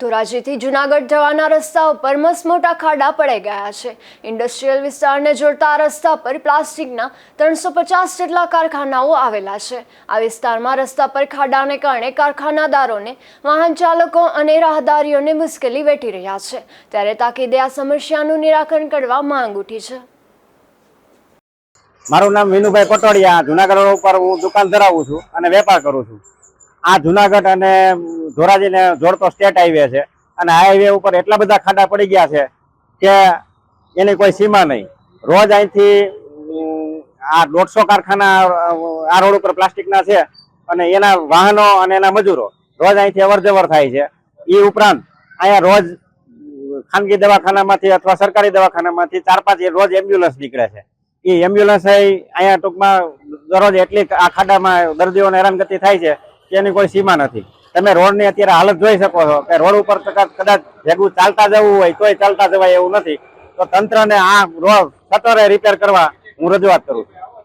ધોરાજીથી જુનાગઢ જવાના રસ્તા ઉપર મસમોટા ખાડા પડી ગયા છે. ઇન્ડસ્ટ્રીયલ વિસ્તારને જોડતા રસ્તા પર પ્લાસ્ટિકના ત્રણસો પચાસ જેટલા કારખાનાઓ આવેલા છે. આ વિસ્તારમાં રસ્તા પર ખાડાને કારણે કારખાનાદારોને, વાહન ચાલકો અને રાહદારીઓને મુશ્કેલી વેઠી રહ્યા છે. ત્યારે તાકીદે આ સમસ્યાનું નિરાકરણ કરવા માંગ ઉઠી છે. મારું નામ વિનુભાઈ કોટોડિયા, જુનાગઢ ઉપર હું દુકાન ધરાવું છું અને વેપાર કરું છું. આ જુનાગઢ અને ધોરાજીને જોડતો સ્ટેટ હાઈવે છે. અને હાઈવે ઉપર એટલા બધા ખાડા પડી ગયા છે કે એની કોઈ સીમા નહીં. રોજ અહીંથી આ દોઢસો કારખાના આ રોડ ઉપર પ્લાસ્ટિકના છે અને એના વાહનો અને એના મજૂરો રોજ અહીંથી અવર જવર થાય છે. એ ઉપરાંત અહીંયા રોજ ખાનગી દવાખાનામાંથી અથવા સરકારી દવાખાનામાંથી ચાર પાંચ રોજ એમ્બ્યુલન્સ નીકળે છે. એ એમ્બ્યુલન્સ અહીંયા ટૂંકમાં દરરોજ એટલી આ ખાડામાં દર્દીઓને હેરાનગતિ થાય છે કે એની કોઈ સીમા નથી. તમે રોડની અત્યારે હાલત જોઈ શકો છો કે રોડ ઉપર કદાચ ભેગું ચાલતા જવું હોય, તોય ચાલતા જવાય એવું નથી. તો તંત્રને આ રોડ સતરે રિપેર કરવા હું રજૂઆત કરું છું.